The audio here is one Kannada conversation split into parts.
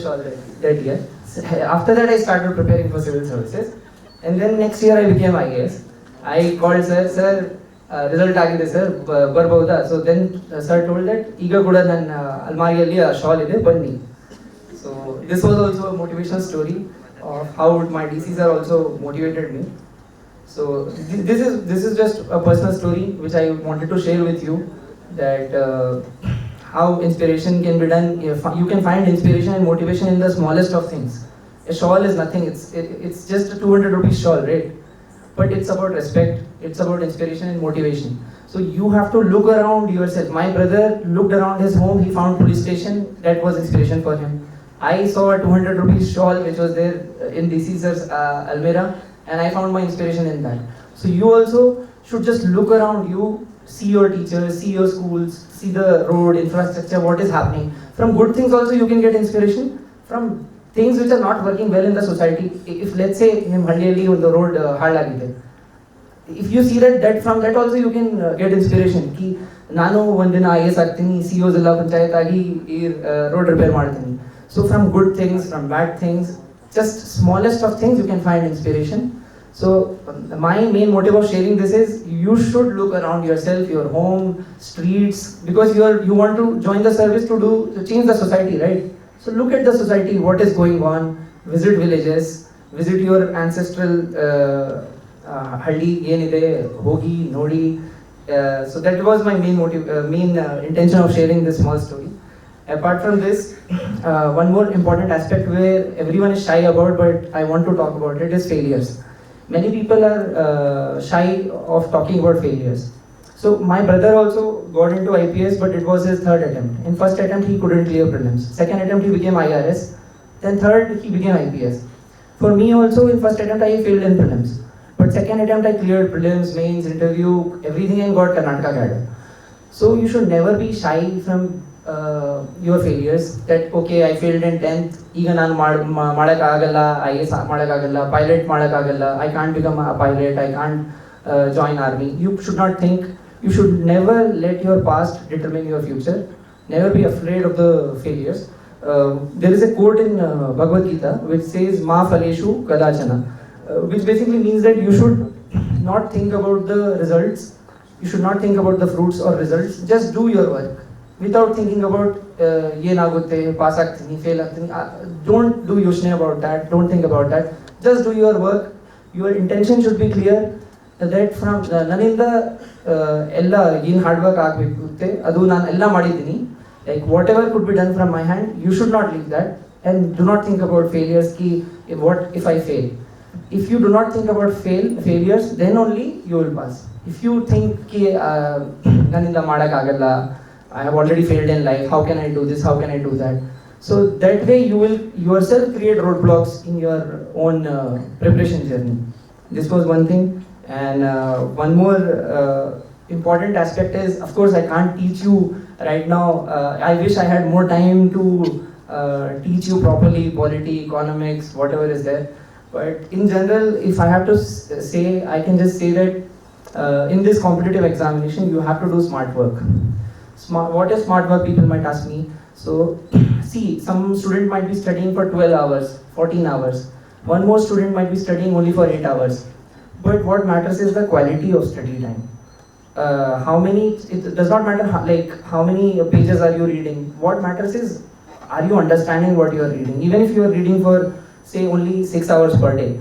shawl that, that year. So, after that, I started preparing for civil services. And then next year, I became IAS. I called sir, sir, result ಆಗಿದೆ ಸರ್ ಬರ್ಬೋದಾ so then sir told that ಈಗ ಕೂಡ ನನ್ನ ಅಲ್ಮಾರಿಯಲ್ಲಿ ಆ ಶಾಲ್ ಇದೆ ಬನ್ನಿ so this was also motivational story of how my D C sir also motivated me So th- this is this is just a personal story which I wanted to share with you that uh, how inspiration can be done. You can find inspiration and motivation in the smallest of things. A shawl is nothing. It's it, it's just a 200 rupees shawl, right? But it's about respect. It's about inspiration and motivation. So you have to look around yourself. My brother looked around his home. He found police station. That was inspiration for him. I saw a 200 rupees shawl which was there in DC sir's uh, Almira, and I found my inspiration in that. So you also should just look around you, see your teachers, see your schools, see the road infrastructure, what is happening. From good things also you can get inspiration. From things which are not working well in the society. If let's say in Haliali on the road uh, ಹಾಳಾಗಿದೆ if you see that that from that also you can get inspiration ಕಿ ನಾನು ಒಂದಿನ ಐ ಎಸ್ ಆಗ್ತೀನಿ ಸಿ ಒ ಜಿಲ್ಲಾ ಪಂಚಾಯತ್ ಆಗಿ ಈ ರೋಡ್ ರಿಪೇರ್ ಮಾಡ್ತೀನಿ so from good things from bad things just smallest of things you can find inspiration so um, my main motive of sharing this is you should look around yourself, your home, streets, because you are you want to join the service to do to change the society, right? So look at the society, what is going on, visit villages, visit your ancestral uh, uh haldi, yenide, hogi, nodi. Uh, so that was my main motive, uh, main uh, intention of sharing this small story. Apart from this, uh, one more important aspect where everyone is shy about, but I want to talk about it is failures Many people are uh, shy of talking about failures. So my brother also got into IPS, but it was his third attempt. In first attempt, he couldn't clear prelims. Second attempt, he became IRS. Then third, he became IPS. For me also, in first attempt, I failed in prelims. But second attempt, I cleared prelims, mains, interview, everything, and got Karnataka cadre. So you should never be shy from uh, your failures. That okay, I failed in tenth. ಈಗ ನಾನು ಮಾಡ್ ಮಾ- ಮಾಡಕ್ಕಾಗಲ್ಲ ಐ ಎಸ್ ಮಾಡೋಕ್ಕಾಗಲ್ಲ ಪೈಲಟ್ ಮಾಡೋಕ್ಕಾಗಲ್ಲ I can't become a pilot I can't join army you should not think you should never let your past determine your future never be afraid of the failures there is a quote in uh, Bhagavad Gita which says Ma Phaleshu Kadachana, uh, which basically means that you should not think about the results, you should not think about the fruits or results, just Without thinking about ಏನಾಗುತ್ತೆ ಪಾಸ್ ಆಗ್ತೀನಿ ಫೇಲ್ ಆಗ್ತೀನಿ ಡೋಂಟ್ ಡೂ ಯೋಚನೆ about that don't think about that just do your work your intention should be clear that from ನನ್ನಿಂದ ಎಲ್ಲ ಏನು ಹಾರ್ಡ್ ವರ್ಕ್ ಆಗಬೇಕು ಅದು ನಾನು ಎಲ್ಲ ಮಾಡಿದ್ದೀನಿ. Like whatever could be done from my hand you should not leave that and do not think about failures Ki what if I fail if you do not think about fail failures then only you will pass if you think ಕಿ ನನ್ನಿಂದ ಮಾಡೋಕ್ಕಾಗಲ್ಲ i have already failed in life. How can i do this? How can i do that? So that way you will yourself create roadblocks in your own uh, preparation journey. This was one thing. And uh, one more uh, important aspect is of course i can't teach you right now. Uh, i wish i had more time to uh, teach you properly polity economics whatever is there. But in general if i have to say i can just say that uh, in this competitive examination you have to do smart work smart what is smart work people might ask me. So see some student might be studying for 12 hours 14 hours. One more student might be studying only for 8 hours. But what matters is the quality of study time. Uh, how many it does not matter how, like how many pages are you reading. What matters is are you understanding what you are reading? Even if you are reading for say only 6 hours per day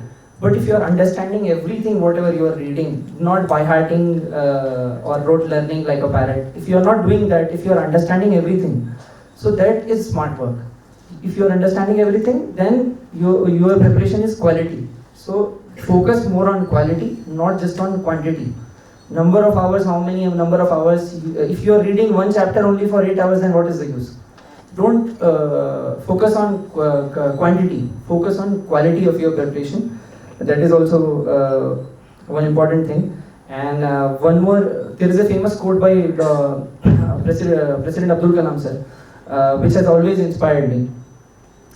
but if you are understanding everything whatever you are reading not by hearting uh, or rote learning like a parrot if you are not doing that if you are understanding everything so that is smart work. If you are understanding everything then your your preparation is quality. So focus more on quality not just on quantity. Number of hours how many number of hours uh, if you are reading one chapter only for 8 hours then what is the use? Don't uh, focus on qu- qu- quantity. Focus on quality of your preparation that is also uh, one important thing. And uh, one more, there is a famous quote by the uh, President, uh, President Abdul Kalam sir, which has always inspired me.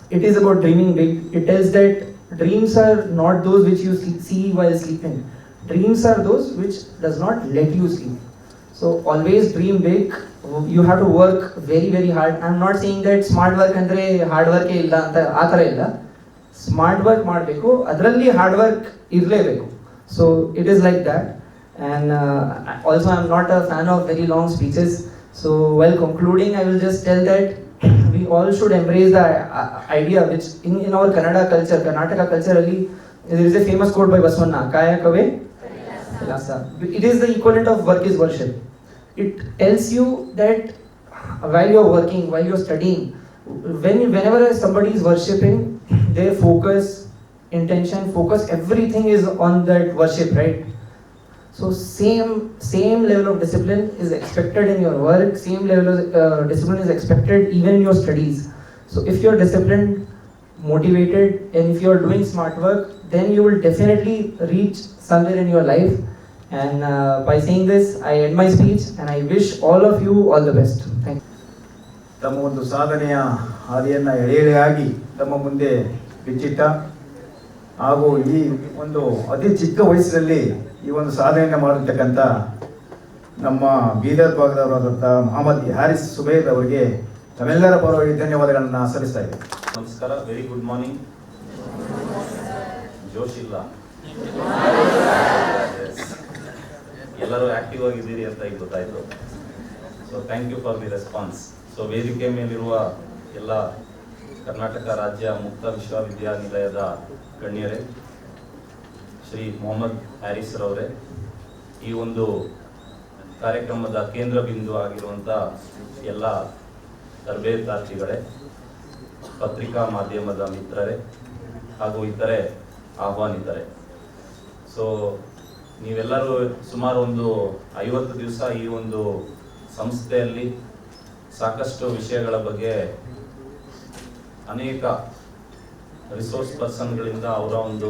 It is about dreaming big. It tells that dreams are not those which you see while sleeping. Dreams are those which does not let you sleep. So always dream big. You have to work very very hard. I am not saying that smart work and hard work is not aa. Smart work ಮಾಡಬೇಕು ಅದರಲ್ಲಿ ಹಾರ್ಡ್ ವರ್ಕ್ ಇರಲೇಬೇಕು so it is like that and also I am not a fan of very long speeches so well concluding I will just tell that we all should embrace the uh, idea which in, in our Kannada culture, Karnataka culture, ಅಲ್ಲಿ there is a famous quote by Baswanna, Kaya Kave Kailasa. It is the equivalent of work is worship. It tells you that while you're working, while you're studying, when whenever somebody is worshipping, their focus, intention, focus, everything is on that worship, right? So same same level of discipline is expected in your work. Same level of uh, discipline is expected even in your studies. So if you're disciplined, motivated, and if you're doing smart work, then you will definitely reach somewhere in your life. And uh, by saying this, I end my speech, and I wish all of you all the best. Thank you. ತಮ್ಮ ಒಂದು ಸಾಧನೆಯ ಹಾದಿಯನ್ನು ಎಳೆ ಎಳೆಯಾಗಿ ತಮ್ಮ ಮುಂದೆ ಬಿಚ್ಚಿಟ್ಟ. ಹಾಗೂ ಈ ಒಂದು ಅತಿ ಚಿಕ್ಕ ವಯಸ್ಸಿನಲ್ಲಿ ಈ ಒಂದು ಸಾಧನೆಯನ್ನು ಮಾಡಿರ್ತಕ್ಕಂಥ ನಮ್ಮ ಬೀದರ್ ಭಾಗದವರಾದಂಥ ಮೊಹಮ್ಮದ್ ಹ್ಯಾರಿಸ್ ಸುಬೇದ್ ಅವರಿಗೆ ತಮ್ಮೆಲ್ಲರ ಪರವಾಗಿ ಧನ್ಯವಾದಗಳನ್ನು ಸಲ್ಲಿಸ್ತಾ ನಮಸ್ಕಾರ ವೆರಿ ಗುಡ್ ಮಾರ್ನಿಂಗ್ ಜೋಶ್ ಇಲ್ಲ. ಎಲ್ಲರೂ ಆಕ್ಟಿವ್ ಆಗಿದ್ದೀರಿ ಅಂತ ಈಗ ಗೊತ್ತಾಯಿತು. So thank you for the response so ವೇದಿಕೆ ಮೇಲಿರುವ ಎಲ್ಲ ಕರ್ನಾಟಕ ರಾಜ್ಯ ಮುಕ್ತ ವಿಶ್ವವಿದ್ಯಾನಿಲಯದ ಗಣ್ಯರೇ, ಶ್ರೀ ಮೊಹಮ್ಮದ್ ಹ್ಯಾರಿಸ್ ರವರೇ, ಈ ಒಂದು ಕಾರ್ಯಕ್ರಮದ ಕೇಂದ್ರ ಬಿಂದು ಆಗಿರುವಂಥ ಎಲ್ಲ ತರಬೇತಾರ್ಥಿಗಳೇ, ಪತ್ರಿಕಾ ಮಾಧ್ಯಮದ ಮಿತ್ರರೇ ಹಾಗೂ ಇತರೆ ಆಹ್ವಾನಿತರೆ. ಸೊ ನೀವೆಲ್ಲರೂ ಸುಮಾರು ಒಂದು ಐವತ್ತು ದಿವಸ ಈ ಒಂದು ಸಂಸ್ಥೆಯಲ್ಲಿ ಸಾಕಷ್ಟು ವಿಷಯಗಳ ಬಗ್ಗೆ ಅನೇಕ ರಿಸೋರ್ಸ್ ಪರ್ಸನ್ಗಳಿಂದ ಅವರ ಒಂದು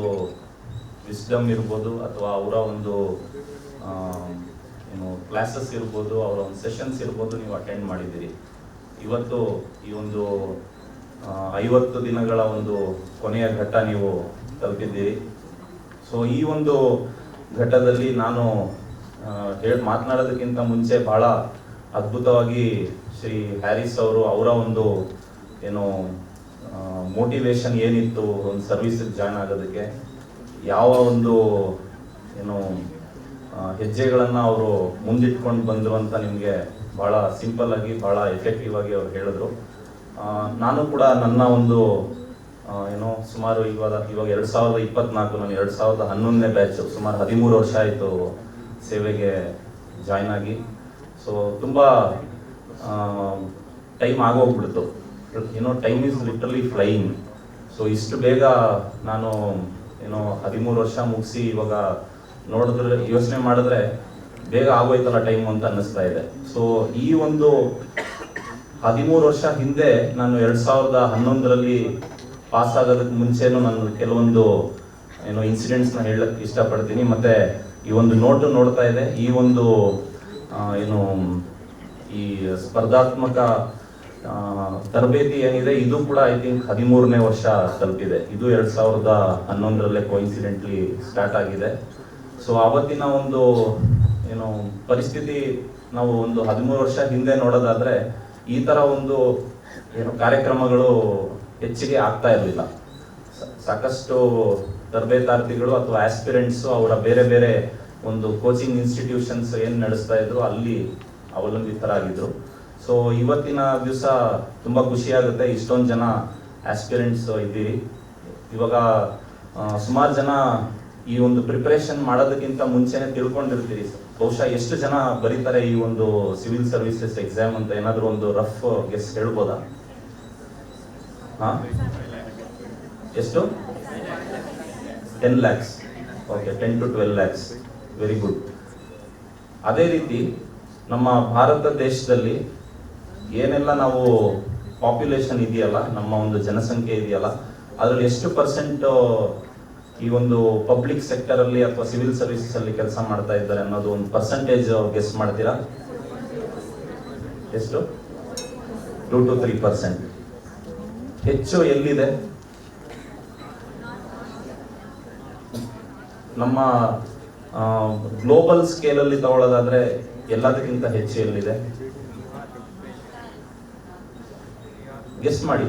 ವಿಸ್ಡಮ್ ಇರ್ಬೋದು ಅಥವಾ ಅವರ ಒಂದು ಏನು ಕ್ಲಾಸಸ್ ಇರ್ಬೋದು, ಅವರ ಒಂದು ಸೆಷನ್ಸ್ ಇರ್ಬೋದು ನೀವು ಅಟೆಂಡ್ ಮಾಡಿದ್ದೀರಿ. ಇವತ್ತು ಈ ಒಂದು ಐವತ್ತು ದಿನಗಳ ಒಂದು ಕೊನೆಯ ಘಟ್ಟ ನೀವು ತಲುಪಿದ್ದೀರಿ. ಸೊ ಈ ಒಂದು ಘಟ್ಟದಲ್ಲಿ ನಾನು ಹೇಳಿ, ಮಾತನಾಡೋದಕ್ಕಿಂತ ಮುಂಚೆ ಬಹಳ ಅದ್ಭುತವಾಗಿ ಶ್ರೀ ಹ್ಯಾರಿಸ್ ಅವರು ಅವರ ಒಂದು, ಏನು ಮೋಟಿವೇಶನ್ ಏನಿತ್ತು ಒಂದು ಸರ್ವಿಸಿಗೆ ಜಾಯ್ನ್ ಆಗೋದಕ್ಕೆ? ಯಾವ ಒಂದು, ಏನು ಹೆಜ್ಜೆಗಳನ್ನು ಅವರು ಮುಂದಿಟ್ಕೊಂಡು ಬಂದರು ಅಂತ ನಿಮಗೆ ಭಾಳ ಸಿಂಪಲ್ ಆಗಿ, ಬಹಳ ಎಫೆಕ್ಟಿವ್ ಆಗಿ ಅವ್ರು ಹೇಳಿದ್ರು. ನಾನು ಕೂಡ ನನ್ನ ಒಂದು ಏನೋ, ಸುಮಾರು ಇವಾಗ ಇವಾಗ ಎರಡು ಸಾವಿರದ ಇಪ್ಪತ್ನಾಲ್ಕು ನಾನು ಎರಡು ಸಾವಿರದ ಹನ್ನೊಂದನೇ ಬ್ಯಾಚು ಸುಮಾರು ಹದಿಮೂರು ವರ್ಷ ಆಯಿತು ಸೇವೆಗೆ ಜಾಯ್ನ್ ಆಗಿ. ಸೊ ತುಂಬ ಟೈಮ್ ಆಗೋಗ್ಬಿಡ್ತು. ಏನೋ time is literally flying so ಇಷ್ಟು ಬೇಗ ನಾನು ಏನೋ ಹದಿಮೂರು ವರ್ಷ ಮುಗಿಸಿ ಇವಾಗ ನೋಡಿದ್ರೆ, ಯೋಚನೆ ಮಾಡಿದ್ರೆ ಬೇಗ ಆಗೋಯ್ತಲ್ಲ ಟೈಮ್ ಅಂತ ಅನ್ನಿಸ್ತಾ ಇದೆ. ಸೊ ಈ ಒಂದು ಹದಿಮೂರು ವರ್ಷ ಹಿಂದೆ ನಾನು ಎರಡು ಸಾವಿರದ ಹನ್ನೊಂದರಲ್ಲಿ ಪಾಸ್ ಆಗೋದಕ್ಕೆ ಮುಂಚೆನೂ ನಾನು ಕೆಲವೊಂದು ಏನೋ ಇನ್ಸಿಡೆಂಟ್ಸ್ನ ಹೇಳಕ್ಕೆ ಇಷ್ಟಪಡ್ತೀನಿ. ಮತ್ತು ಈ ಒಂದು ನೋಟು ನೋಡ್ತಾ ಇದೆ. ಈ ಒಂದು ಏನು ಈ ಸ್ಪರ್ಧಾತ್ಮಕ ತರಬೇತಿ ಏನಿದೆ, ಇದು ಕೂಡ ಐ ತಿಂಕ್ ಹದಿಮೂರನೇ ವರ್ಷ ತಲುಪಿದೆ. ಇದು ಎರಡ್ ಸಾವಿರದ ಹನ್ನೊಂದರಲ್ಲೇ ಕೋಇನ್ಸಿಡೆಂಟ್ಲಿ ಸ್ಟಾರ್ಟ್ ಆಗಿದೆ. ಸೊ ಆವತ್ತಿನ ಒಂದು, ಏನು, ಪರಿಸ್ಥಿತಿ ನಾವು ಒಂದು ಹದಿಮೂರು ವರ್ಷ ಹಿಂದೆ ನೋಡೋದಾದ್ರೆ, ಈ ತರ ಒಂದು, ಏನು, ಕಾರ್ಯಕ್ರಮಗಳು ಹೆಚ್ಚಿಗೆ ಆಗ್ತಾ ಇರಲಿಲ್ಲ. ಸಾಕಷ್ಟು ತರಬೇತಾರ್ಥಿಗಳು ಅಥವಾ ಆಸ್ಪಿರೆಂಟ್ಸ್ ಅವರ ಬೇರೆ ಬೇರೆ ಒಂದು ಕೋಚಿಂಗ್ ಇನ್ಸ್ಟಿಟ್ಯೂಷನ್ಸ್ ಏನು ನಡೆಸ್ತಾ ಇದ್ರು, ಅಲ್ಲಿ ಅವಲಂಬಿತರಾಗಿದ್ರು. ಸೊ ಇವತ್ತಿನ ದಿವಸ ತುಂಬ ಖುಷಿ ಆಗುತ್ತೆ. ಇಷ್ಟೊಂದು ಜನ ಆಸ್ಪಿರೆಂಟ್ಸ್ ಇದ್ದೀರಿ. ಇವಾಗ ಸುಮಾರು ಜನ ಈ ಒಂದು ಪ್ರಿಪರೇಷನ್ ಮಾಡೋದಕ್ಕಿಂತ ಮುಂಚೆನೆ ತಿಳ್ಕೊಂಡಿರ್ತೀರಿ. ಬಹುಶಃ ಎಷ್ಟು ಜನ ಬರೀತಾರೆ ಈ ಒಂದು ಸಿವಿಲ್ ಸರ್ವಿಸಸ್ ಎಕ್ಸಾಮ್ ಅಂತ? ಏನಾದರೂ ಒಂದು ರಫ್ ಗೆಸ್ ಹೇಳ್ಬೋದಾ? ಹಾಂ? ಎಷ್ಟು? Ten lakhs okay ten to twelve lakhs very good ಅದೇ ರೀತಿ ನಮ್ಮ ಭಾರತ ದೇಶದಲ್ಲಿ ಏನೆಲ್ಲ ನಾವು ಪಾಪ್ಯುಲೇಷನ್ ಇದೆಯಲ್ಲ, ನಮ್ಮ ಒಂದು ಜನಸಂಖ್ಯೆ ಇದೆಯಲ್ಲ, ಅದರಲ್ಲಿ ಎಷ್ಟು ಪರ್ಸೆಂಟ್ ಈ ಒಂದು ಪಬ್ಲಿಕ್ ಸೆಕ್ಟರ್ ಅಲ್ಲಿ ಅಥವಾ ಸಿವಿಲ್ ಸರ್ವಿಸಸ್ ಅಲ್ಲಿ ಕೆಲಸ ಮಾಡ್ತಾ ಇದ್ದಾರೆ ಅನ್ನೋದು ಒಂದು ಪರ್ಸೆಂಟೇಜ್ ಗೆಸ್ ಮಾಡ್ತೀರಾ? ಎಷ್ಟು? ಟೂ ಟು ತ್ರೀ ಪರ್ಸೆಂಟ್ ಹೆಚ್ಚು ಎಲ್ಲಿದೆ? ನಮ್ಮ ಗ್ಲೋಬಲ್ ಸ್ಕೇಲ್ ಅಲ್ಲಿ ತಗೊಳ್ಳೋದಾದ್ರೆ ಎಲ್ಲದಕ್ಕಿಂತ ಹೆಚ್ಚು ಎಲ್ಲಿದೆ? ಗೆಸ್ಟ್ ಮಾಡಿ.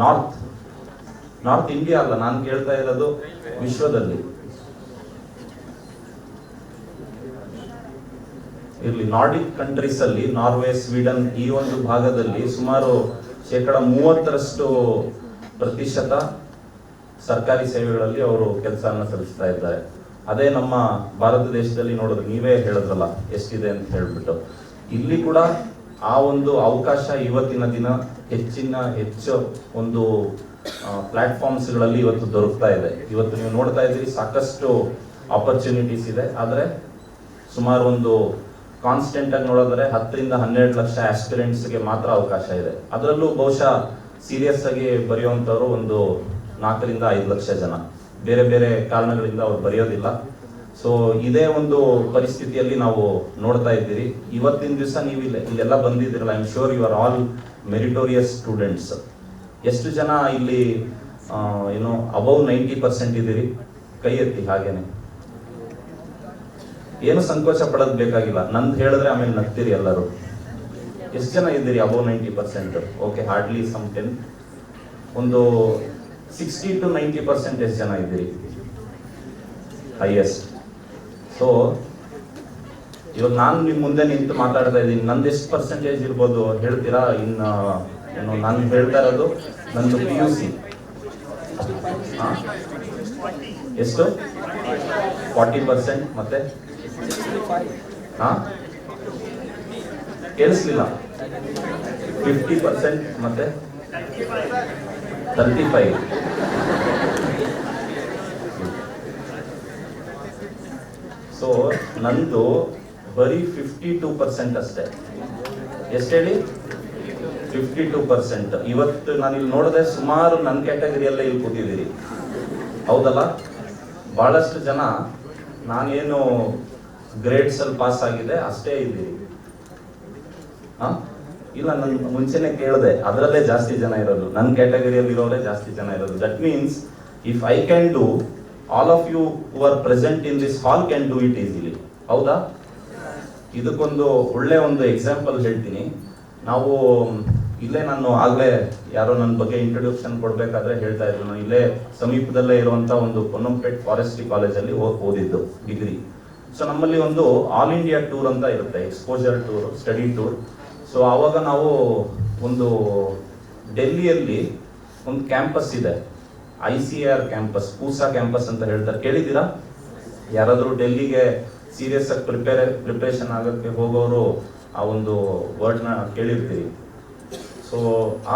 ನಾರ್ತ್ ನಾರ್ತ್ ಇಂಡಿಯಾ ಅಲ್ಲ, ನಾನು ಕೇಳ್ತಾ ಇರೋದು ವಿಶ್ವದಲ್ಲಿ. ಇಲ್ಲಿ ನಾರ್ಡಿಕ್ ಕಂಟ್ರೀಸ್ ಅಲ್ಲಿ ನಾರ್ವೆ ಸ್ವೀಡನ್ ಈ ಒಂದು ಭಾಗದಲ್ಲಿ ಸುಮಾರು ಶೇಕಡ ಮೂವತ್ತರಷ್ಟು ಪ್ರತಿಶತ ಸರ್ಕಾರಿ ಸೇವೆಗಳಲ್ಲಿ ಅವರು ಕೆಲಸವನ್ನು ಸಲ್ಲಿಸ್ತಾ ಇದ್ದಾರೆ. ಅದೇ ನಮ್ಮ ಭಾರತ ದೇಶದಲ್ಲಿ ನೋಡಿದ್ರೆ ನೀವೇ ಹೇಳಿದ್ರಲ್ಲ, ಎಷ್ಟಿದೆ ಅಂತ ಹೇಳ್ಬಿಟ್ಟು. ಇಲ್ಲಿ ಕೂಡ ಆ ಒಂದು ಅವಕಾಶ ಇವತ್ತಿನ ದಿನ ಹೆಚ್ಚಿನ ಹೆಚ್ಚು ಒಂದು ಪ್ಲಾಟ್ಫಾರ್ಮ್ಸ್ಗಳಲ್ಲಿ ಇವತ್ತು ದೊರಕ್ತಾ ಇದೆ. ಇವತ್ತು ನೀವು ನೋಡ್ತಾ ಇದ್ದೀರಿ, ಸಾಕಷ್ಟು ಆಪರ್ಚುನಿಟೀಸ್ ಇದೆ. ಆದರೆ ಸುಮಾರು ಒಂದು ಕಾನ್ಸ್ಟೆಂಟ್ ಆಗಿ ನೋಡಿದ್ರೆ ಹತ್ತರಿಂದ ಹನ್ನೆರಡು ಲಕ್ಷ ಆಸ್ಪಿರೆಂಟ್ಸ್ಗೆ ಮಾತ್ರ ಅವಕಾಶ ಇದೆ. ಅದರಲ್ಲೂ ಬಹುಶಃ ಸೀರಿಯಸ್ ಆಗಿ ಬರೆಯುವಂಥವ್ರು ಒಂದು ನಾಲ್ಕರಿಂದ ಐದು ಲಕ್ಷ ಜನ. ಬೇರೆ ಬೇರೆ ಕಾರಣಗಳಿಂದ ಅವ್ರು ಬರೆಯೋದಿಲ್ಲ. ಸೊ ಇದೇ ಒಂದು ಪರಿಸ್ಥಿತಿಯಲ್ಲಿ ನಾವು ನೋಡ್ತಾ ಇದ್ದೀರಿ. ಇವತ್ತಿನ ದಿವಸ ನೀವು ಇಲ್ಲಿ, ಇಲ್ಲೆಲ್ಲ ಬಂದಿದ್ದೀರಲ್ಲ I am sure you are all meritorious students ಎಷ್ಟು ಜನ ಇಲ್ಲಿ ಏನು ಅಬೌವ್ ನೈಂಟಿ ಪರ್ಸೆಂಟ್ ಇದ್ದೀರಿ? ಕೈ ಎತ್ತಿ ಹಾಗೇನೆ. ಏನು ಸಂಕೋಚ ಪಡೋದು ಬೇಕಾಗಿಲ್ಲ. ನಂದು ಹೇಳಿದ್ರೆ ಆಮೇಲೆ ನಗ್ತೀರಿ ಎಲ್ಲರೂ. ಎಷ್ಟು ಜನ ಇದ್ದೀರಿ above ninety percent okay hardly some ten ಒಂದು ಸಿಕ್ಸ್ಟಿ ಟು ನೈಂಟಿ ಪರ್ಸೆಂಟೇಜ್ ಜನ ಇದ್ದೀರಿ. ಹೈಯೆಸ್ಟ್ ಸೊ ಇವಾಗ ನಾನು ನಿಮ್ಮ ಮುಂದೆ ನಿಂತು ಮಾತಾಡ್ತಾ ಇದ್ದೀನಿ. ನಂದು ಎಷ್ಟು ಪರ್ಸೆಂಟೇಜ್ ಇರ್ಬೋದು ಹೇಳ್ತೀರಾ? ಇನ್ನು ಏನು, ನಾನು ಹೇಳ್ತಾ ಇರೋದು ನಂದು ಪಿ ಯು ಸಿ ಎಷ್ಟು? ಫಾರ್ಟಿ ಪರ್ಸೆಂಟ್ ಮತ್ತೆ? ಹಾ? ಕೇಳಿಸ್ಲಿಲ್ಲ. ಫಿಫ್ಟಿ ಪರ್ಸೆಂಟ್ ಮತ್ತೆ? ತರ್ಟಿ ಫೈವ್ ಸೊ ನಂದು ಬರೀ ಫಿಫ್ಟಿ ಟೂ ಪರ್ಸೆಂಟ್ ಅಷ್ಟೇ. ಎಷ್ಟು ಹೇಳಿ? ಫಿಫ್ಟಿ ಟೂ ಪರ್ಸೆಂಟ್ ಇವತ್ತು ನಾನು ಇಲ್ಲಿ ನೋಡಿದೆ ಸುಮಾರು ನನ್ನ ಕ್ಯಾಟಗರಿಯಲ್ಲೇ ಇಲ್ಲಿ ಕೂತಿದ್ದೀರಿ. ಹೌದಲ್ಲ? ಬಹಳಷ್ಟು ಜನ ನಾನೇನು ಗ್ರೇಡ್ಸಲ್ಲಿ ಪಾಸ್ ಆಗಿದೆ ಅಷ್ಟೇ ಇದ್ದೀರಿ. ಹಾ? ಇಲ್ಲ, ನನ್ ಮುಂಚೆನೆ ಕೇಳಿದೆ. ಅದರಲ್ಲೇ ಜಾಸ್ತಿ ಜನ ಇರೋದು. ನನ್ನ ಕ್ಯಾಟಗರಿಯಲ್ಲಿ ಇರೋರೇ ಜಾಸ್ತಿ ಜನ ಇರೋದು. That means if I can do all of you are present in this hall can do it easily ಹೌದಾ? ಇದಕ್ಕೊಂದು ಒಳ್ಳೆ ಒಂದು ಎಕ್ಸಾಂಪಲ್ ಹೇಳ್ತೀನಿ. ನಾವು, ಇಲ್ಲೇ ನಾನು ಆಗ್ಲೇ ಯಾರೋ ನನ್ನ ಬಗ್ಗೆ ಇಂಟ್ರೊಡ್ಯೂಕ್ಷನ್ ಕೊಡಬೇಕಾದ್ರೆ ಹೇಳ್ತಾ ಇದ್ರು. ನಾನು ಇಲ್ಲೇ ಸಮೀಪದಲ್ಲೇ ಇರುವಂತ ಒಂದು ಪೊನ್ನಂಪೇಟ್ ಫಾರೆಸ್ಟ್ರಿ ಕಾಲೇಜಲ್ಲಿ ಓದಿದ್ದು ಡಿಗ್ರಿ ಸೊ ನಮ್ಮಲ್ಲಿ ಒಂದು ಆಲ್ ಇಂಡಿಯಾ ಟೂರ್ ಅಂತ ಇರುತ್ತೆ exposure tour study tour so ಆವಾಗ ನಾವು ಒಂದು ಡೆಲ್ಲಿಯಲ್ಲಿ ಒಂದು ಕ್ಯಾಂಪಸ್ ಇದೆ. I C R campus, Pusa campus ಅಂತ ಹೇಳ್ತಾರೆ. ಕೇಳಿದ್ದೀರಾ? ಯಾರಾದರೂ ಡೆಲ್ಲಿಗೆ ಸೀರಿಯಸ್ ಆಗಿ ಪ್ರಿಪೇರ್ ಪ್ರಿಪ್ರೇಷನ್ ಆಗೋಕ್ಕೆ ಹೋಗೋರು ಆ ಒಂದು ವರ್ಡ್ನ ಕೇಳಿರ್ತೀವಿ ಸೊ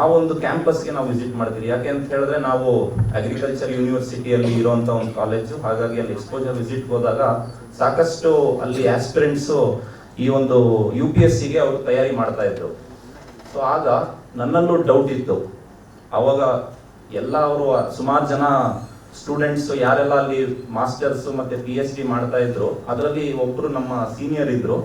ಆ ಒಂದು ಕ್ಯಾಂಪಸ್ಗೆ ನಾವು ವಿಸಿಟ್ ಮಾಡ್ತೀವಿ ಯಾಕೆ ಅಂತ ಹೇಳಿದ್ರೆ ನಾವು ಅಗ್ರಿಕಲ್ಚರ್ ಯೂನಿವರ್ಸಿಟಿಯಲ್ಲಿ ಇರುವಂತ ಒಂದು ಕಾಲೇಜು ಹಾಗಾಗಿ ಅಲ್ಲಿ ಎಕ್ಸ್ಪೋಜರ್ ವಿಸಿಟ್ ಹೋದಾಗ ಸಾಕಷ್ಟು ಅಲ್ಲಿ ಆಸ್ಪಿರೆಂಟ್ಸು ಈ ಒಂದು ಯು ಪಿ ಎಸ್ ಸಿಗೆ ಅವರು ತಯಾರಿ ಮಾಡ್ತಾ ಇದ್ರು. ಸೊ ಆಗ ನನ್ನಲ್ಲೂ ಡೌಟ್ ಇತ್ತು. ಅವಾಗ ಎಲ್ಲ ಅವರು ಸುಮಾರು ಜನ ಸ್ಟೂಡೆಂಟ್ಸ್ ಯಾರೆಲ್ಲ ಅಲ್ಲಿ ಮಾಸ್ಟರ್ಸ್ ಮತ್ತೆ ಪಿ ಎಚ್ ಡಿ ಮಾಡ್ತಾ ಇದ್ರು, ಅದರಲ್ಲಿ ಒಬ್ಬರು ನಮ್ಮ ಸೀನಿಯರ್ ಇದ್ರು.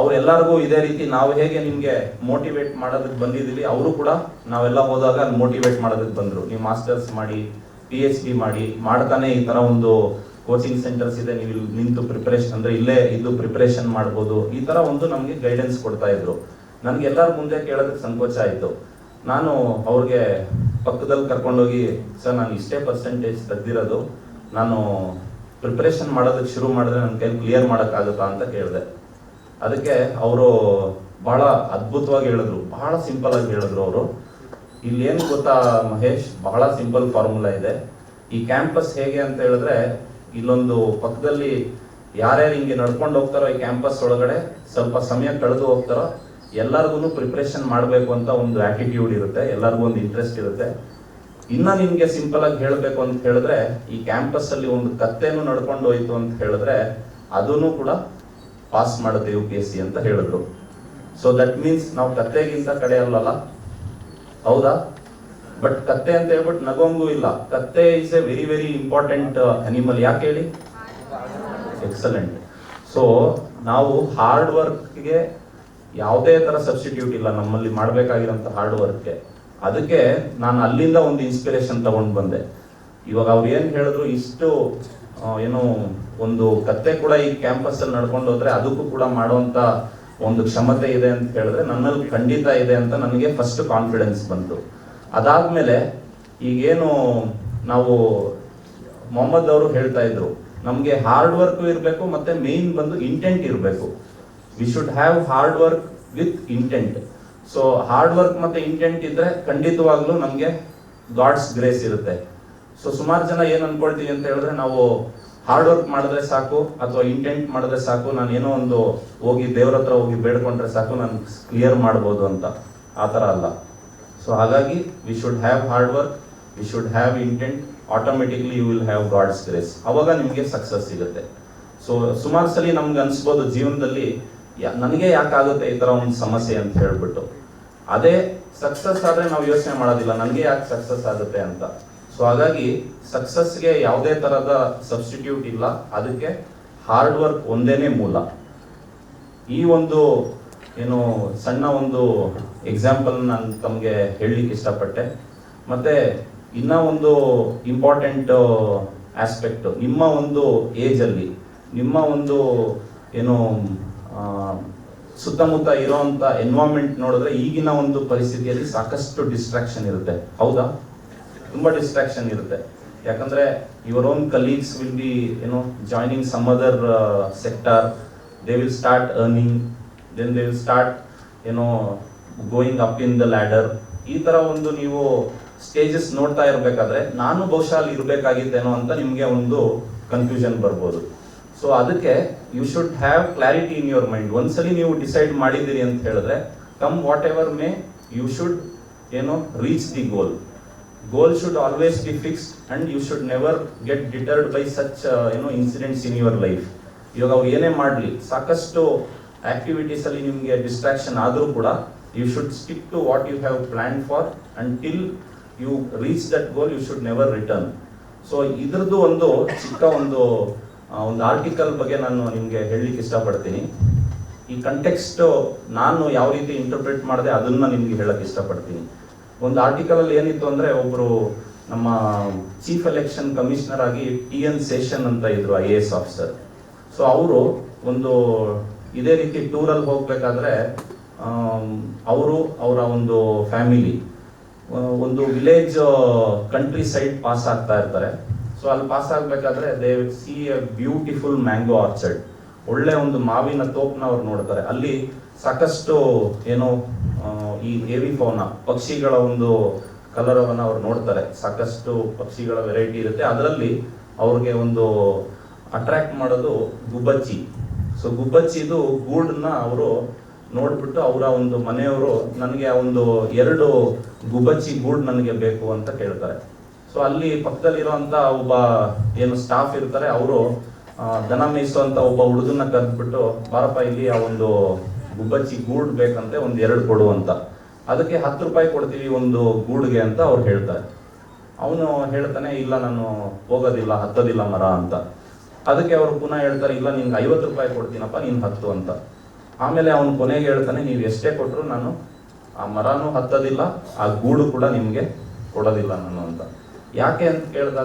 ಅವರೆಲ್ಲರಿಗೂ ಇದೇ ರೀತಿ ನಾವು ಹೇಗೆ ನಿಮಗೆ ಮೋಟಿವೇಟ್ ಮಾಡೋದಕ್ಕೆ ಬಂದಿದ್ದೀವಿ, ಅವರು ಕೂಡ ನಾವೆಲ್ಲ ಹೋದಾಗ ಮೋಟಿವೇಟ್ ಮಾಡೋದಕ್ಕೆ ಬಂದ್ರು. ನೀವು ಮಾಸ್ಟರ್ಸ್ ಮಾಡಿ ಪಿ ಎಚ್ ಡಿ ಮಾಡಿ, ಮಾಡ್ತಾನೆ ಈ ತರ ಒಂದು ಕೋಚಿಂಗ್ ಸೆಂಟರ್ಸ್ ಇದೆ, ನೀವು ಇಲ್ಲಿ ನಿಂತು ಪ್ರಿಪ್ರೇಷನ್ ಅಂದ್ರೆ ಇಲ್ಲೇ ಇದು ಪ್ರಿಪ್ರೇಷನ್ ಮಾಡ್ಬೋದು. ಈ ತರ ಒಂದು ನಮಗೆ ಗೈಡೆನ್ಸ್ ಕೊಡ್ತಾ ಇದ್ರು. ನನ್ಗೆ ಎಲ್ಲರ ಮುಂದೆ ಕೇಳೋದಕ್ಕೆ ಸಂಕೋಚ ಆಯ್ತು. ನಾನು ಅವ್ರಿಗೆ ಪಕ್ಕದಲ್ಲಿ ಕರ್ಕೊಂಡೋಗಿ, ಸರ್, ನಾನು ಇಷ್ಟೇ ಪರ್ಸೆಂಟೇಜ್ ತೆಗ್ದಿರೋದು. ನಾನು ಪ್ರಿಪ್ರೇಷನ್ ಮಾಡೋದಕ್ಕೆ ಶುರು ಮಾಡಿದ್ರೆ ನನ್ನ ಕೈಲಿ ಕ್ಲಿಯರ್ ಮಾಡೋಕ್ಕಾಗುತ್ತಾ ಅಂತ ಕೇಳಿದೆ. ಅದಕ್ಕೆ ಅವರು ಬಹಳ ಅದ್ಭುತವಾಗಿ ಹೇಳಿದ್ರು. ಬಹಳ ಸಿಂಪಲ್ ಆಗಿ ಹೇಳಿದ್ರು ಅವರು. ಇಲ್ಲಿ ಏನು ಗೊತ್ತಾ ಮಹೇಶ್? ಬಹಳ ಸಿಂಪಲ್ ಫಾರ್ಮುಲಾ ಇದೆ. ಈ ಕ್ಯಾಂಪಸ್ ಹೇಗೆ ಅಂತ ಹೇಳಿದ್ರೆ ಇಲ್ಲೊಂದು ಪಕ್ಕದಲ್ಲಿ ಯಾರ್ಯಾರು ಹಿಂಗೆ ನಡ್ಕೊಂಡು ಹೋಗ್ತಾರೋ ಈ ಕ್ಯಾಂಪಸ್ ಒಳಗಡೆ, ಸ್ವಲ್ಪ ಸಮಯ ಕಳೆದು ಹೋಗ್ತಾರೋ ಎಲ್ಲರಿಗೂ ಪ್ರಿಪ್ರೇಷನ್ ಮಾಡಬೇಕು ಅಂತ ಒಂದು ಆಟಿಟ್ಯೂಡ್ ಇರುತ್ತೆ, ಎಲ್ಲರಿಗೂ ಒಂದು ಇಂಟ್ರೆಸ್ಟ್ ಇರುತ್ತೆ. ಇನ್ನ ನಿಮಗೆ ಸಿಂಪಲ್ ಆಗಿ ಹೇಳಬೇಕು ಅಂತ ಹೇಳಿದ್ರೆ, ಈ ಕ್ಯಾಂಪಸ್ ಅಲ್ಲಿ ಒಂದು ಕತ್ತೆನೂ ನಡ್ಕೊಂಡು ಹೋಯ್ತು ಅಂತ ಹೇಳಿದ್ರೆ ಅದನ್ನು ಕೂಡ ಪಾಸ್ ಮಾಡುತ್ತೆ ಯು ಪಿ ಎಸ್ ಸಿ ಅಂತ ಹೇಳಿದ್ರು. ಸೊ ದಟ್ ಮೀನ್ಸ್ ನಾವು ಕತ್ತೆಗಿಂತ ಕಡೆ ಅಲ್ಲಲ್ಲ. ಹೌದಾ? ಬಟ್ ಕತ್ತೆ ಅಂತ ಹೇಳ್ಬಿಟ್ಟು ನಗೋಂಗೂ ಇಲ್ಲ. ಕತ್ತೆ is a very very important animal ಯಾಕೆ ಹೇಳಿ? ಎಕ್ಸಲೆಂಟ್ ಸೊ ನಾವು ಹಾರ್ಡ್ ವರ್ಕ್ಗೆ ಯಾವುದೇ ತರ ಸಬ್ಸ್ಟಿಟ್ಯೂಟ್ ಇಲ್ಲ. ನಮ್ಮಲ್ಲಿ ಮಾಡಬೇಕಾಗಿರೋಂಥ ಹಾರ್ಡ್ ವರ್ಕ್ಗೆ ಅದಕ್ಕೆ ನಾನು ಅಲ್ಲಿಂದ ಒಂದು ಇನ್ಸ್ಪಿರೇಷನ್ ತಗೊಂಡು ಬಂದೆ. ಇವಾಗ ಅವ್ರು ಏನು ಹೇಳಿದ್ರು? ಇಷ್ಟು ಏನು, ಒಂದು ಕತ್ತೆ ಕೂಡ ಈ ಕ್ಯಾಂಪಸ್ ಅಲ್ಲಿ ನಡ್ಕೊಂಡು ಹೋದ್ರೆ ಅದಕ್ಕೂ ಕೂಡ ಮಾಡುವಂತ ಒಂದು ಕ್ಷಮತೆ ಇದೆ ಅಂತ ಹೇಳಿದ್ರೆ ನನ್ನಲ್ಲಿ ಖಂಡಿತ ಇದೆ ಅಂತ ನನಗೆ ಫಸ್ಟ್ ಕಾನ್ಫಿಡೆನ್ಸ್ ಬಂತು. ಅದಾದ್ಮೇಲೆ ಈಗೇನು ನಾವು ಮೊಹಮ್ಮದ್ ಅವರು ಹೇಳ್ತಾ ಇದ್ರು, ನಮಗೆ ಹಾರ್ಡ್ ವರ್ಕ್ ಇರಬೇಕು ಮತ್ತೆ ಮೇನ್ ಬಂದು ಇಂಟೆಂಟ್ ಇರಬೇಕು. We should have hard work with intent so hard work ಮತ್ತೆ ಇಂಟೆಂಟ್ ಇದ್ರೆ ಖಂಡಿತವಾಗ್ಲೂ ನಮಗೆ ಗಾಡ್ಸ್ ಗ್ರೇಸ್ ಇರುತ್ತೆ. ಸೊ ಸುಮಾರು ಜನ ಏನ್ ಅನ್ಕೊಳ್ತೀವಿ ಅಂತ ಹೇಳಿದ್ರೆ ನಾವು ಹಾರ್ಡ್ ವರ್ಕ್ ಮಾಡಿದ್ರೆ ಸಾಕು ಅಥವಾ ಇಂಟೆಂಟ್ ಮಾಡಿದ್ರೆ ಸಾಕು, ನಾನು ಏನೋ ಒಂದು ಹೋಗಿ ದೇವ್ರ ಹತ್ರ ಹೋಗಿ ಬೇಡ್ಕೊಂಡ್ರೆ ಸಾಕು, ನಾನು ಕ್ಲಿಯರ್ ಮಾಡ್ಬೋದು ಅಂತ. ಆ ಥರ ಅಲ್ಲ. ಸೊ ಹಾಗಾಗಿ we should have hard work we should have intent automatically you will have God's grace ಅವಾಗ ನಿಮಗೆ ಸಕ್ಸಸ್ ಸಿಗುತ್ತೆ. ಸೊ ಸುಮಾರು ಸಲ ನಮ್ಗೆ ಅನ್ಸ್ಬೋದು ಜೀವನದಲ್ಲಿ ನನಗೆ ಯಾಕಾಗುತ್ತೆ ಈ ಥರ ಒಂದು ಸಮಸ್ಯೆ ಅಂತ ಹೇಳಿಬಿಟ್ಟು. ಅದೇ ಸಕ್ಸಸ್ ಆದರೆ ನಾವು ಯೋಚನೆ ಮಾಡೋದಿಲ್ಲ, ನನಗೆ ಯಾಕೆ ಸಕ್ಸಸ್ ಆಗುತ್ತೆ ಅಂತ. ಸೊ ಹಾಗಾಗಿ ಸಕ್ಸಸ್ಗೆ ಯಾವುದೇ ಥರದ ಸಬ್ಸ್ಟಿಟ್ಯೂಟ್ ಇಲ್ಲ, ಅದಕ್ಕೆ ಹಾರ್ಡ್ ವರ್ಕ್ ಒಂದೇನೇ ಮೂಲ. ಈ ಒಂದು ಏನು ಸಣ್ಣ ಒಂದು ಎಕ್ಸಾಂಪಲ್ ನಾನು ತಮಗೆ ಹೇಳಲಿಕ್ಕೆ ಇಷ್ಟಪಟ್ಟೆ. ಮತ್ತೆ ಇನ್ನ ಒಂದು ಇಂಪಾರ್ಟೆಂಟ್ ಆಸ್ಪೆಕ್ಟ್ ನಿಮ್ಮ ಒಂದು ಏಜ್ ಅಲ್ಲಿ, ನಿಮ್ಮ ಒಂದು ಏನು ಸುತ್ತಮುತ್ತ ಇರೋವಂಥ ಎನ್ವಾರ್ಮೆಂಟ್ ನೋಡಿದ್ರೆ ಈಗಿನ ಒಂದು ಪರಿಸ್ಥಿತಿಯಲ್ಲಿ ಸಾಕಷ್ಟು ಡಿಸ್ಟ್ರಾಕ್ಷನ್ ಇರುತ್ತೆ. ಹೌದಾ? ತುಂಬಾ ಡಿಸ್ಟ್ರಾಕ್ಷನ್ ಇರುತ್ತೆ. ಯಾಕಂದ್ರೆ your own colleagues will be ಏನೋ joining some other sector they will start earning then they will start ಏನೋ going up in the ladder ಈ ತರ ಒಂದು ನೀವು ಸ್ಟೇಜಸ್ ನೋಡ್ತಾ ಇರಬೇಕಾದ್ರೆ ನಾನು ಬಹುಶಃ ಅಲ್ಲಿ ಇರಬೇಕಾಗಿದ್ದೇನೋ ಅಂತ ನಿಮಗೆ ಒಂದು ಕನ್ಫ್ಯೂಷನ್ ಬರ್ಬೋದು. ಸೊ ಅದಕ್ಕೆ you should have clarity in your mind ಒಂದ್ಸಲಿ ನೀವು ಡಿಸೈಡ್ ಮಾಡಿದ್ದೀರಿ ಅಂತ ಹೇಳಿದ್ರೆ come whatever may you should ಏನೋ reach the goal goal should always be fixed and you should never get deterred by such ಏನೋ ಇನ್ಸಿಡೆಂಟ್ಸ್ ಇನ್ ಯುವರ್ ಲೈಫ್ ಇವಾಗ ಅವ್ರು ಏನೇ ಮಾಡಲಿ, ಸಾಕಷ್ಟು ಆಕ್ಟಿವಿಟೀಸ್ ಅಲ್ಲಿ ನಿಮಗೆ ಡಿಸ್ಟ್ರಾಕ್ಷನ್ ಆದರೂ ಕೂಡ you should stick to what you have plan for and till you reach that goal you should never return so ಇದ್ರದ್ದು ಒಂದು ಚಿಕ್ಕ ಒಂದು ಒಂದು ಆರ್ಟಿಕಲ್ ಬಗ್ಗೆ ನಾನು ನಿಮಗೆ ಹೇಳಲಿಕ್ಕೆ ಇಷ್ಟಪಡ್ತೀನಿ. ಈ ಕಂಟೆಕ್ಸ್ಟ್ ನಾನು ಯಾವ ರೀತಿ ಇಂಟರ್ಪ್ರಿಟ್ ಮಾಡಿದೆ ಅದನ್ನ ನಿಮಗೆ ಹೇಳಕ್ ಇಷ್ಟಪಡ್ತೀನಿ. ಒಂದು ಆರ್ಟಿಕಲ್ ಅಲ್ಲಿ ಏನಿತ್ತು ಅಂದ್ರೆ ಒಬ್ಬರು ನಮ್ಮ ಚೀಫ್ ಎಲೆಕ್ಷನ್ ಕಮಿಷನರ್ ಆಗಿ ಟಿ ಎನ್ ಸೇಷನ್ ಅಂತ ಇದ್ರು I A S officer so ಅವರು ಒಂದು ಇದೇ ರೀತಿ ಟೂರಲ್ಲಿ ಹೋಗಬೇಕಾದ್ರೆ ಅವರು ಅವರ ಒಂದು ಫ್ಯಾಮಿಲಿ ಒಂದು ವಿಲೇಜ್ ಕಂಟ್ರಿ ಸೈಡ್ ಪಾಸ್ ಆಗ್ತಾ ಇರ್ತಾರೆ. ಸೊ ಅಲ್ಲಿ ಪಾಸ್ ಆಗ್ಬೇಕಾದ್ರೆ they see a beautiful mango orchard ಒಳ್ಳೆ ಒಂದು ಮಾವಿನ ತೋಪನ ಅವ್ರು ನೋಡ್ತಾರೆ. ಅಲ್ಲಿ ಸಾಕಷ್ಟು, ಏನು ಈ ಏವಿ ಫೋನ ಪಕ್ಷಿಗಳ ಒಂದು ಕಲರವನ್ನು ಅವ್ರು ನೋಡ್ತಾರೆ. ಸಾಕಷ್ಟು ಪಕ್ಷಿಗಳ ವೆರೈಟಿ ಇರುತ್ತೆ. ಅದರಲ್ಲಿ ಅವ್ರಿಗೆ ಒಂದು ಅಟ್ರಾಕ್ಟ್ ಮಾಡೋದು ಗುಬ್ಬಚ್ಚಿ. ಸೊ ಗುಬ್ಬಚ್ಚಿದು ಗೂಡನ್ನ ಅವರು ನೋಡ್ಬಿಟ್ಟು ಅವರ ಒಂದು ಮನೆಯವರು ನನಗೆ ಒಂದು ಎರಡು ಗುಬ್ಬಚ್ಚಿ ಗೂಡ್ ನನಗೆ ಬೇಕು ಅಂತ ಕೇಳ್ತಾರೆ. ಸೊ ಅಲ್ಲಿ ಪಕ್ಕದಲ್ಲಿರುವಂತ ಒಬ್ಬ ಏನು ಸ್ಟಾಫ್ ಇರ್ತಾರೆ, ಅವರು ದನ ಮೇಯಿಸುವಂತ ಒಬ್ಬ ಹುಡುಗನ್ನ ಕರೆದ್ಬಿಟ್ಟು, ಬಾರಪ್ಪ, ಇಲ್ಲಿ ಆ ಒಂದು ಗುಬ್ಬಚ್ಚಿ ಗೂಡ್ ಬೇಕಂತೆ, ಒಂದು ಎರಡು ಕೊಡು ಅಂತ. ಅದಕ್ಕೆ ಹತ್ತು ರೂಪಾಯಿ ಕೊಡ್ತೀವಿ ಒಂದು ಗೂಡ್ಗೆ ಅಂತ ಅವ್ರು ಹೇಳ್ತಾರೆ. ಅವನು ಹೇಳ್ತಾನೆ, ಇಲ್ಲ, ನಾನು ಹೋಗೋದಿಲ್ಲ, ಹತ್ತೋದಿಲ್ಲ ಮರ ಅಂತ. ಅದಕ್ಕೆ ಅವರು ಪುನಃ ಹೇಳ್ತಾರೆ, ಇಲ್ಲ, ನಿನ್ಗೆ ಐವತ್ತು ರೂಪಾಯಿ ಕೊಡ್ತೀನಪ್ಪ, ನೀನು ಹತ್ತು ಅಂತ. ಆಮೇಲೆ ಅವನು ಕೊನೆಗೆ ಹೇಳ್ತಾನೆ, ನೀವು ಎಷ್ಟೇ ಕೊಟ್ಟರು ನಾನು ಆ ಮರನೂ ಹತ್ತೋದಿಲ್ಲ, ಆ ಗೂಡು ಕೂಡ ನಿಮಗೆ ಕೊಡೋದಿಲ್ಲ ನಾನು ಅಂತ. ಯಾಕೆ ಅಂತ ಕೇಳಿದಾಗ